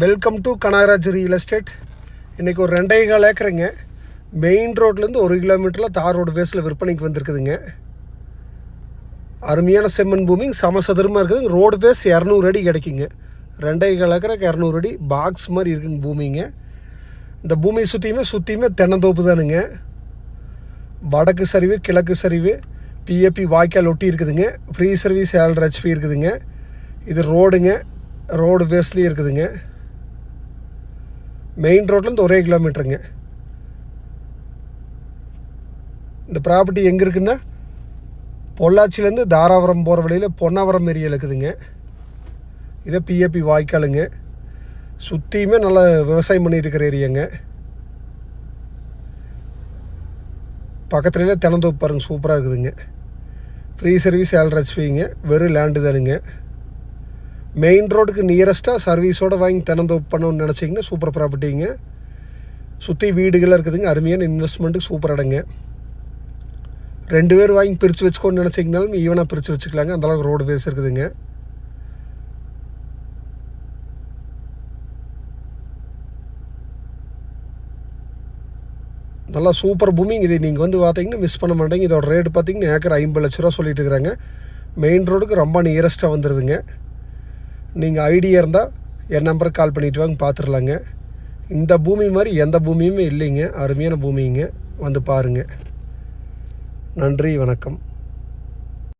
Welcome to Kanagaraj real estate இன்றைக்கி ஒரு ரெண்டே கால் ஏக்கருங்க. மெயின் ரோட்லேருந்து ஒரு கிலோமீட்டரில் தார் ரோடு பேஸில் விற்பனைக்கு வந்திருக்குதுங்க. அருமையான செம்மண் பூமி சமசதுரமாக இருக்குதுங்க ரோடு பேஸ் இரநூறு அடி கிடைக்குங்க. ரெண்டே கால் ஏக்கருக்கு இரநூறு அடி பாக்ஸ் மாதிரி இருக்குங்க பூமிங்க. இந்த பூமியை சுற்றியுமே சுற்றியுமே தென்னந்தோப்பு தானுங்க. வடக்கு சரிவு கிழக்கு சரிவு பிஏபி வாய்க்கால் ஒட்டி இருக்குதுங்க. ஃப்ரீ சர்வீஸ் ஏழரை ஹெச்பி இருக்குதுங்க. இது ரோடுங்க ரோடு பேஸ்லேயும் இருக்குதுங்க. மெயின் ரோட்லேருந்து ஒரே கிலோமீட்டருங்க இந்த ப்ராப்பர்ட்டி எங்கே இருக்குன்னா பொள்ளாச்சிலேருந்து தாராபுரம் போகிற வழியில் பொன்னாவரம் ஏரியா இருக்குதுங்க இதே பிஏபி வாய்க்காலுங்க. சுற்றியுமே நல்லா விவசாயம் பண்ணிட்டு இருக்கிற ஏரியாங்க. பக்கத்துலேயே தினந்தோப்பு பாருங்க சூப்பராக இருக்குதுங்க. ஃப்ரீ சர்வீஸ் ஏழரை ஹெச்பிங்க வெறும் லேண்டு தானுங்க. மெயின் ரோடுக்கு நியரஸ்ட்டாக சர்வீஸோடு வாங்கி தினந்தோப்பு பண்ணணும்னு நினச்சிங்கன்னா சூப்பர் ப்ராப்பர்ட்டிங்க சுற்றி வீடுகளாக இருக்குதுங்க. அருமையான இன்வெஸ்ட்மெண்ட்டுக்கு சூப்பர் இடங்க. ரெண்டு பேர் வாங்கி பிரித்து வச்சுக்கோன்னு நினச்சிங்கனாலும் ஈவனாக பிரித்து வச்சுக்கலாங்க. அந்தளவுக்கு ரோடு பேஸ் இருக்குதுங்க. நல்லா சூப்பர் பூமிங் இது நீங்கள் வந்து பார்த்தீங்கன்னா மிஸ் பண்ண மாட்டேங்க. இதோட ரேட் பார்த்தீங்கன்னா ஏக்கர் ஐம்பது லட்ச ரூபா சொல்லிட்டு இருக்கிறாங்க. மெயின் ரோடுக்கு ரொம்ப நியரஸ்ட்டாக வந்துடுதுங்க நீங்கள் ஐடியா இருந்தால் என் நம்பருக்கு கால் பண்ணிட்டு வாங்க பார்த்துடலாங்க இந்த பூமி மாதிரி எந்த பூமியுமே இல்லைங்க. அருமையான பூமிங்க. வந்து பாருங்கள் நன்றி வணக்கம்.